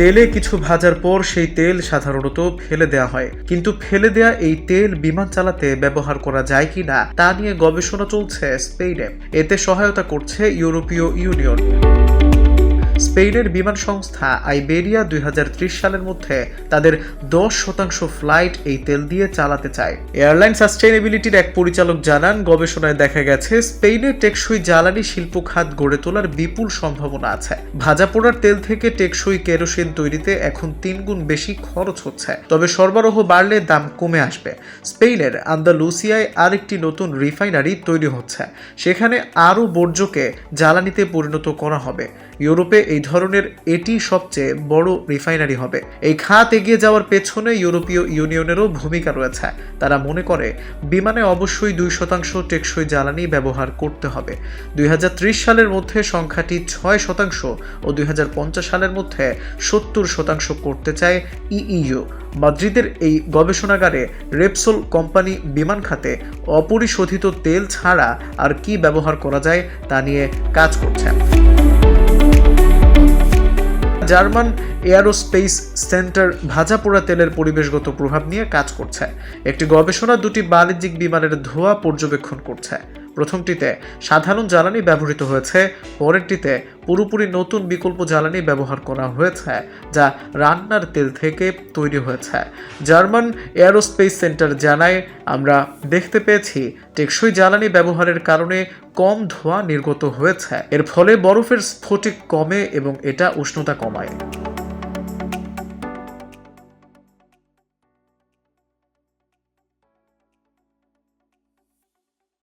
তেলে কিছু ভাজার পর সেই তেল সাধারণত ফেলে দেওয়া হয়। কিন্তু ফেলে দেয়া এই তেল বিমান চালাতে ব্যবহার করা যায় কি না, তা নিয়ে গবেষণা চলছে স্পেনে এতে সহায়তা করছে ইউরোপীয় ইউনিয়ন। স্পেনের বিমান সংস্থা আইবেরিয়া দুই হাজার ত্রিশ সালের মধ্যে তাদের দশ শতাংশ ফ্লাইট এই তেল দিয়ে চালাতে চায়। এয়ারলাইন সাস্টেইনেবিলিটির এক পরিচালক জানান, গবেষণায় দেখা গেছে স্পেনে টেকসই জ্বালানি শিল্প খাত গড়ে তোলার বিপুল সম্ভাবনা আছে। ভাজা পোড়ার তেল থেকে টেকসই কেরোসিন তৈরিতে এখন তিন গুণ বেশি খরচ হচ্ছে। তবে সরবরাহ বাড়লে দাম কমে আসবে। স্পেনের আন্দালুসিয়ায় আরেকটি নতুন রিফাইনারি তৈরি হচ্ছে। সেখানে আরও বর্জ্যকে জ্বালানিতে পরিণত করা হবে। ইউরোপে এই ধরনের এটি সবচেয়ে বড় রিফাইনারি হবে। এই খাত এগিয়ে যাওয়ার পেছনে ইউরোপীয় ইউনিয়নেরও ভূমিকা রয়েছে। তারা মনে করে, বিমানে অবশ্যই দুই শতাংশ টেকসই জ্বালানি ব্যবহার করতে হবে। দুই হাজার ত্রিশ সালের মধ্যে সংখ্যাটি ছয় শতাংশ ও দুই হাজার পঞ্চাশ সালের মধ্যে সত্তর শতাংশ করতে চায় ইইউ মাদ্রিদের এই গবেষণাগারে রেপসোল কোম্পানি বিমান খাতে অপরিশোধিত তেল ছাড়া আর কি ব্যবহার করা যায় তা নিয়ে কাজ করছে। জার্মান এয়ারোস্পেস সেন্টার ভাজা পোড়া তেলের পরিবেশগত প্রভাব নিয়ে কাজ করছে। একটি গবেষণা দুটি বাণিজ্যিক বিমানের ধোয়া পর্যবেক্ষণ করছে। প্রথমটিতে সাধারণ জ্বালানি ব্যবহৃত হয়েছে, পরেরটিতে পুরোপুরি নতুন বিকল্প জ্বালানি ব্যবহার করা হয়েছে, যা রান্নার তেল থেকে তৈরি হয়েছে। জার্মান এয়ারোস্পেস সেন্টার জানায়, আমরা দেখতে পেয়েছি টেকসই জ্বালানি ব্যবহারের কারণে কম ধোঁয়া নির্গত হয়েছে। এর ফলে বরফের স্ফটিক কমে এবং এটা উষ্ণতা কমায়।